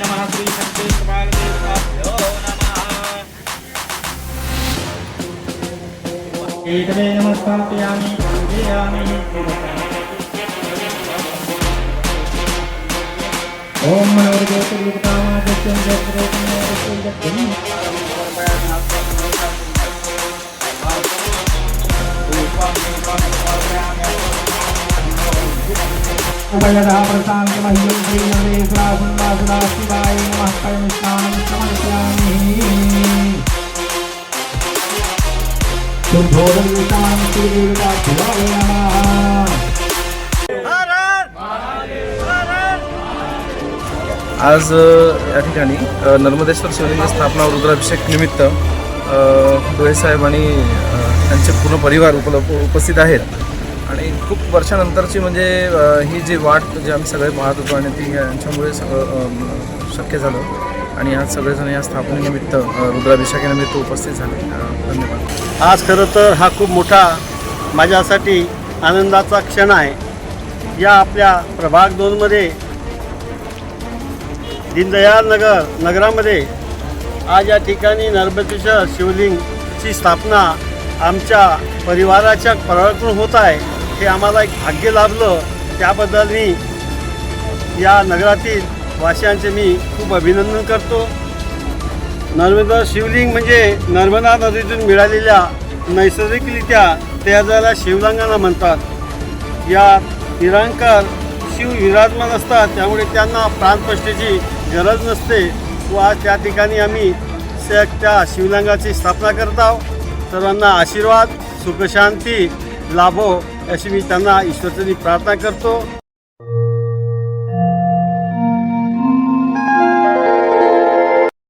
नमः श्री शक्ति देवताभ्यो नमः एतदे नमस्कारयामि पूजयामि ॐ प्रशान्तमह्यं श्रीनरेश्वरासुन्दासुदा नमः परमिष्ठानं समर्पयामि आज या ठिकाणी नर्मदेश्वर शिवलिंग स्थापना रुद्राभिषेक निमित्त डोळे साहेब आणि त्यांचे पूर्ण परिवार उपलब्ध उपस्थित आहेत. आणि खूप वर्षानंतरची म्हणजे ही जी वाट जी आम्ही सगळे पाहत होतो आणि ती यांच्यामुळे सगळं शक्य झालं. आणि आज सगळेजण या स्थापनेनिमित्त रुद्राभिषेकानिमित्त उपस्थित झाले. धन्यवाद. आज खरं तर हा खूप मोठा माझ्यासाठी आनंदाचा क्षण आहे. या आपल्या प्रभाग दोनमध्ये दीनदयाल नगर नगरामध्ये आज या ठिकाणी नर्मदेश्वर शिवलिंगची स्थापना आमच्या परिवाराच्या प्रभागातून होत आहे. हे आम्हाला एक भाग्य लाभलं. त्याबद्दल मी या नगरातील वासियांचे मी खूप अभिनंदन करतो. नर्मदा शिवलिंग म्हणजे नर्मदा नदीतून मिळालेल्या नैसर्गिकरित्या तयार झालेल्या शिवलिंगाला म्हणतात. या निरांकर शिव विराजमान असतात. त्यामुळे त्यांना प्राणप्रष्ठेची गरज नसते. व आज त्या ठिकाणी आम्ही स- त्या शिवलिंगाची स्थापना करत आहोत. सर्वांना आशीर्वाद सुखशांती लाभो अशी मी त्यांना ईश्वरचनी प्रार्थना करतो.